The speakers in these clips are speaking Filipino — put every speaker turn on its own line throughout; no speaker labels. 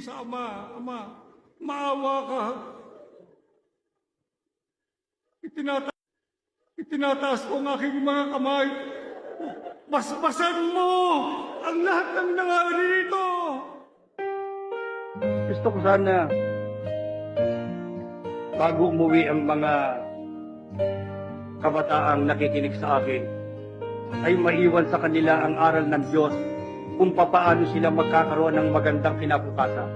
ko sa Ama, Ama, maawa ka. Itinata itinataas ko ang aking mga kamay. Basbasan mo ang lahat ng nangaririto.
Gusto ko sana bago umuwi ang mga kabataang nakikinig sa akin ay maiwan sa kanila ang aral ng Diyos kung papaano sila magkakaroon ng magandang kinabukasan.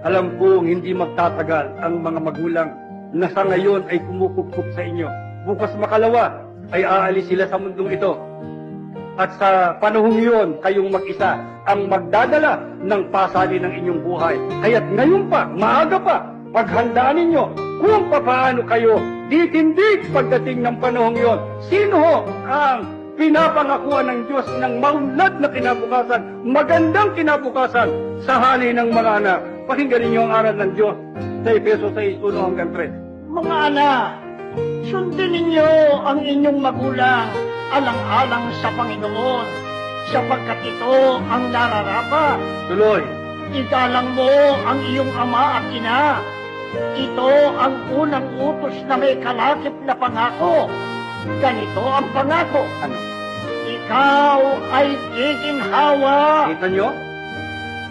Alam kong hindi magtatagal ang mga magulang na sa ngayon ay kumukupkup sa inyo. Bukas makalawa ay aalis sila sa mundong ito. At sa panahong yun, kayong mag-isa ang magdadala ng pasali ng inyong buhay. Kaya't ngayon pa, maaga pa, paghandaan ninyo kung papaano kayo ditindig pagdating ng panahong yon. Sino ang pinapangakuan ng Diyos ng maunlad na kinabukasan, magandang kinabukasan sa hali ng mga anak. Pakinggan ninyo ang aral ng Diyos sa Efeso 6, 1 hanggang 3.
Mga anak, sundin ninyo ang inyong magulang alang-alang sa Panginoon, sapagkat ito ang nararapat.
Tuloy.
Igalang mo ang iyong ama at ina. Ito ang unang utos na may kalakip na pangako. Ganito ang pangako.
Ano?
Ikaw ay giginhawa
Kita nyo?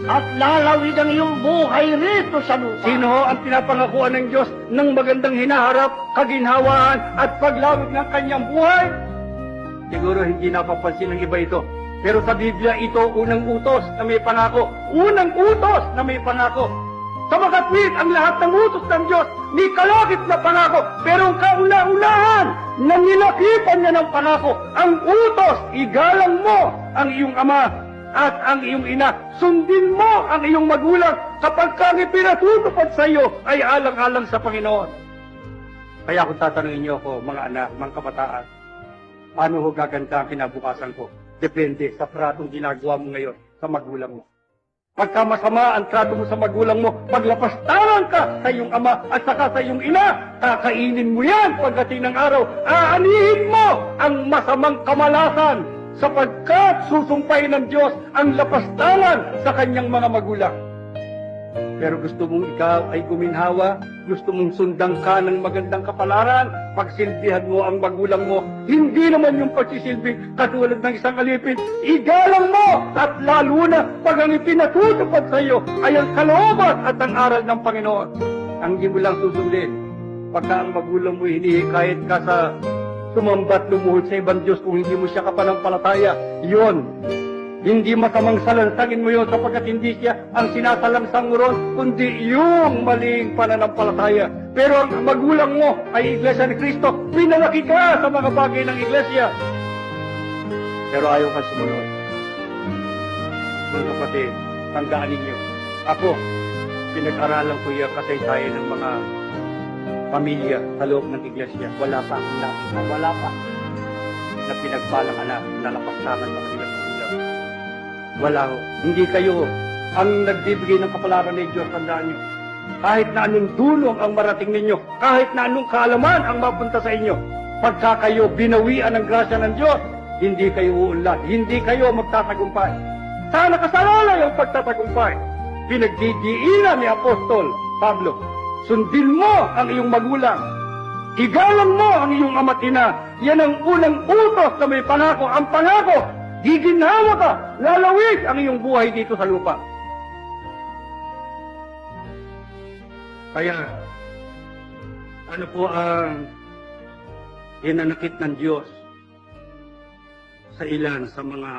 at lalawid ang iyong buhay rito sa lupa.
Sino ang pinapangakuan ng Diyos ng magandang hinaharap, kaginhawaan at paglawig ng kanyang buhay? Siguro hindi napapansin ng iba ito. Pero sa Biblia ito unang utos na may pangako. Unang utos na may pangako. Sa makatwid ang lahat ng utos ng Diyos, ni kalakip na pangako. Pero ang kauna-unahan na nilakipan niya ng pangako, ang utos, igalang mo ang iyong ama at ang iyong ina. Sundin mo ang iyong magulang kapag kang ipinatutupad sa iyo ay alang-alang sa Panginoon. Kaya kung tatanungin niyo ako, mga anak, mga kabataan, paano ho gaganda ang kinabukasan ko? Depende sa tratong ginagawa mo ngayon sa magulang mo. Pagka masama ang trato mo sa magulang mo, paglapastangan ka sa iyong ama at saka sa iyong ina, kakainin mo yan pagdating ng araw. Aanihin mo ang masamang kamalasan sapagkat susumpahin ng Diyos ang lapastangan sa kanyang mga magulang. Pero gusto mong ikaw ay guminhawa, gusto mong sundan ka ng magandang kapalaran, pagsilbihan mo ang magulang mo, hindi naman yung pagsisilbi katulad ng isang alipin, igalang mo at lalo na pag ang ipinatutupad sa iyo ay ang kalooban at ang aral ng Panginoon. Ang hindi mo lang susundin, pagka ang magulang mo hinihikayat ka sa sumambat lumuhod sa ibang Diyos kung hindi mo siya kapanampalataya, yun, hindi masamang salansangin mo yun sapagkat hindi siya ang sinasalangsang mo ron, kundi yung maling pananampalataya. Pero ang magulang mo ay Iglesia ni Kristo, pinalaki ka sa mga bagay ng Iglesia. Pero ayaw ka sumunod. Mga kapatid, tandaan ninyo, ako, pinag-aralan ko yung kasaysayan ng mga pamilya sa loob ng Iglesia. Wala pa akong nakita, wala pa na pinagpalang anak na napagtaman sa kanilang magulang. Wala ho. Hindi kayo ang nagbibigay ng kapalaran ng Diyos, tandaan nyo. Kahit na anong dulong ang marating ninyo, kahit na anong kaalaman ang mapunta sa inyo, pagka kayo binawian ng grasya ng Diyos, hindi kayo uunlad, hindi kayo magtatagumpay. Sana kasalala yung pagtatagumpay. Pinagdidiinan ni Apostol Pablo, sundin mo ang iyong magulang, Igalang mo ang iyong ama't ina. Yan ang unang utos na may pangako. Ang pangako, giginhawa ka, lalawig ang iyong buhay dito sa lupa. Kaya, ano po ang hinanakit ng Diyos sa ilan sa mga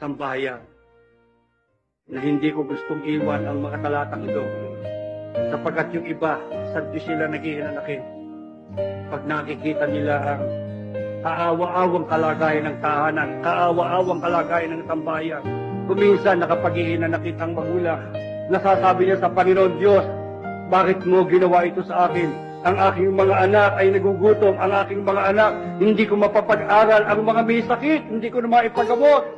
sambahayan na hindi ko gustong iwan ang mga talatang ito sapagkat yung iba sa Diyos sila naghihinanakit pag nakikita nila ang kaawa-awang kalagayan ng tahanan, kaawa-awang kalagayan ng tambayan. Kuminsan nakapaghihinanakit ang magulang, nasasabi niya sa Panginoon Diyos, bakit mo ginawa ito sa akin? Ang aking mga anak ay nagugutom, ang aking mga anak, hindi ko mapapag-aral, ang mga may sakit, hindi ko na maipagamot.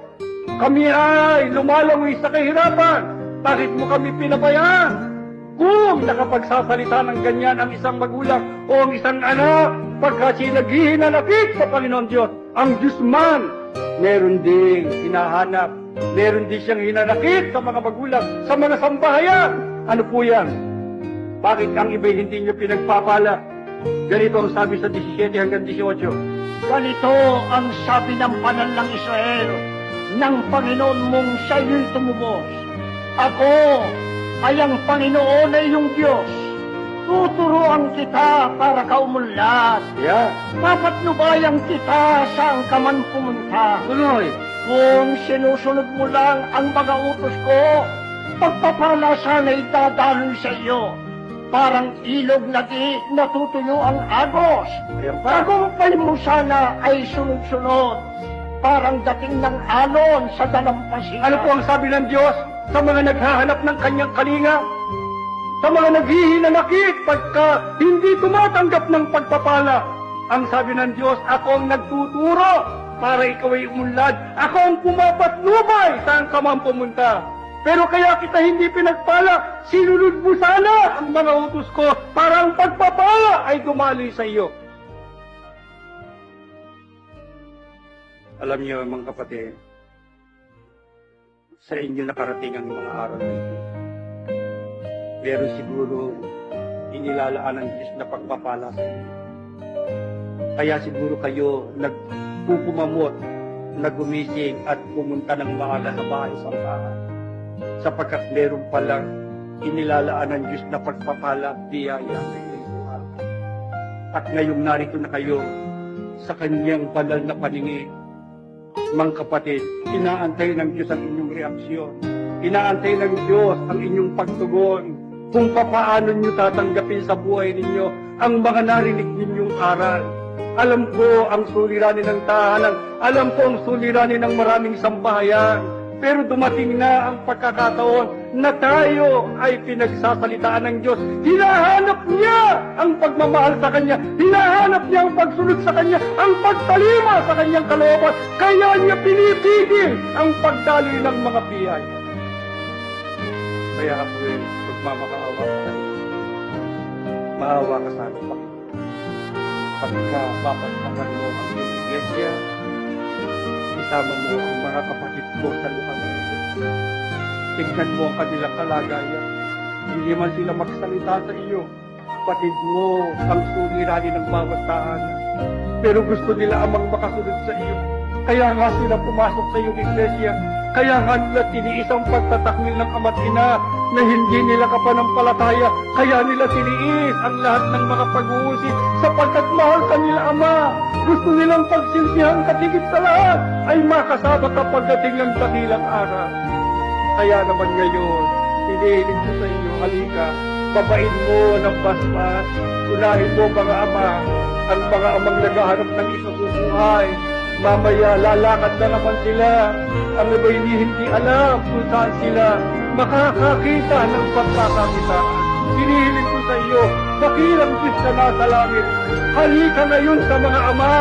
Kami ay lumalawi sa kahirapan. Bakit mo kami pinabayaan? Kung nakapagsasalita ng ganyan ang isang magulang o ang isang anak, pagka siya naghihinanakit sa Panginoon Diyos, ang Diyos man, meron ding hinahanap, meron din siyang hinanakit sa mga magulang, sa mga sambahayan. Ano po yan? Bakit ang iba'y hindi niyo pinagpapala? Ganito ang sabi sa 17 hanggang 18.
Ganito ang sabi ng panal ng Israel ng Panginoon mong siya'y tumubos. Ako ay ang Panginoon na iyong Diyos. Tuturuan kita para ka umunlad.
Yeah.
Papatnubayan kita saan ka man pumunta.
Tuloy.
Kung sinusunod mo lang ang mga utos ko, pagpapala sana'y dadaloy sa iyo. Parang ilog na di natutuyo ang agos. Tagumpay mo sana ay sunod-sunod. Parang dating ng alon sa dalampasigan.
Ano po ang sabi ng Diyos sa mga naghahanap ng kanyang kalinga? Sa mga naghihinanakit pagka hindi tumatanggap ng pagpapala. Ang sabi ng Diyos, ako ang nagtuturo para ikaw ay umunlad. Ako ang pumapatnubay saan ka man pumunta. Pero kaya kita hindi pinagpala, sinunod mo sana ang mga utos ko para ang pagpapala ay dumali sa iyo. Alam niyo mga kapatid, sa inyo nakarating ang mga araw na ito. Pero siguro, inilalaan ng Diyos na pagpapala sa inyo. Kaya siguro kayo nagpupumamot, nagumising at pumunta ng maaga sa bahay sa bahay. Sapagkat meron palang inilalaan ng Diyos na pagpapala biyaya. At ngayong narito na kayo sa kanyang banal na paningin, mga kapatid, inaantay ng Diyos ang inyong reaksyon. Inaantay ng Diyos ang inyong pagtugon kung papaano nyo tatanggapin sa buhay ninyo ang mga narinig ninyong aral. Alam ko ang suliranin ng tahanan. Alam ko ang suliranin ng maraming sambahayan. Pero dumating na ang pagkakataon na tayo ay pinagsasalitaan ng Diyos. Hinahanap niya ang pagmamahal sa Kanya. Hinahanap niya ang pagsunod sa Kanya, ang pagtalima sa Kanyang kalooban. Kaya niya pinipigil ang pagdaloy ng mga biyaya. Kaya ako eh, magmamakaawa ka sa Maawa ka sa akin, Panginoon. Pagka papagpakan mo ang iyong iglesia, isama mo ang mga kapatid ko sa luhan ng ito. Tignan mo ang kanilang kalagayan. Hindi man sila magsalita sa iyo. Patid mo ang suliranin ng bawat tahanan. Pero gusto nila amang makasunod sa iyo. Kaya nga sila pumasok sa iyong iglesia. Kaya nga nila tiniis ang pagtatakmil ng ama't ina na hindi nila kapanampalataya. Kaya nila tiniis ang lahat ng mga pag-uusip sapagkat mahal kanila ama. Gusto nilang pagsilbihan katigit sa lahat ay makasama ka pagdating ng dakilang araw. Kaya naman ngayon, hinihiling ko sa iyo, halika, babain mo ng basbas, unahin mo mga ama, ang mga amang naghahanap ng isusubuhay. Mamaya lalakad na naman sila. Ang iba hindi, hindi alam kung saan sila makakakita ng pagkakakitaan. Hinihiling ko sa iyo, dakilang Diyos na nasa langit. Halika ngayon sa mga ama.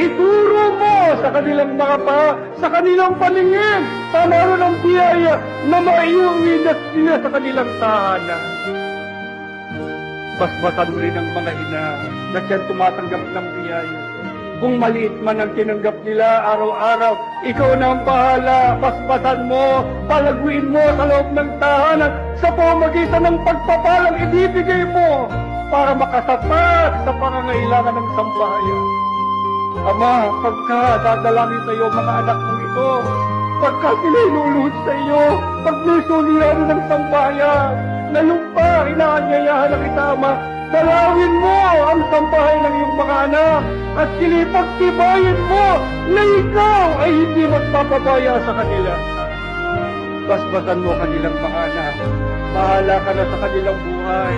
Ituro mo sa kanilang mga pa, sa kanilang paningin, sa naroon ng biyaya na maiuwi na sila sa kanilang tahanan. Basbasan rin ang mga ina na siya tumatanggap ng biyaya. Kung maliit man ang tinanggap nila araw-araw, ikaw na ang bahala, basbasan mo, palaguin mo sa loob ng tahanan sa pamagitan ng pagpapalang ibibigay mo para makasapat sa pangangailangan ng sambahayan. Ama, pagka dadalangin sa iyo mga anak mo ito, pagka siniluluhod sa iyo, pag may ng sambahayan, ngayon pa, inaanyayahan na kita, Ama, dalawin mo ang sambahay ng iyong mga anak at silipagtibayin mo na ikaw ay hindi magpapabaya sa kanila. Basbasan mo kanilang mga anak. Bahala ka na sa kanilang buhay.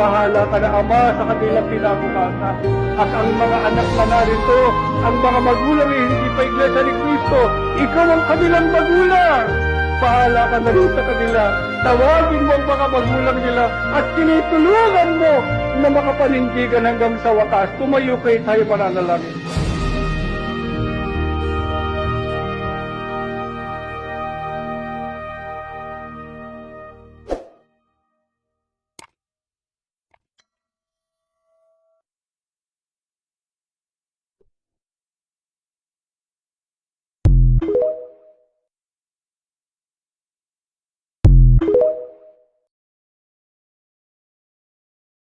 Bahala ka na ama sa kanilang pinabukasan. At ang mga anak na narito, ang mga magulang ay hindi pa iglesia ni Kristo. Ikaw ang kanilang magulang. Bahala ka na rin sa kanila. Tawagin mo ang mga magulang nila at tinitulungan mo na makapanindigan hanggang sa wakas. Tumayo kayo tayo pananalangin.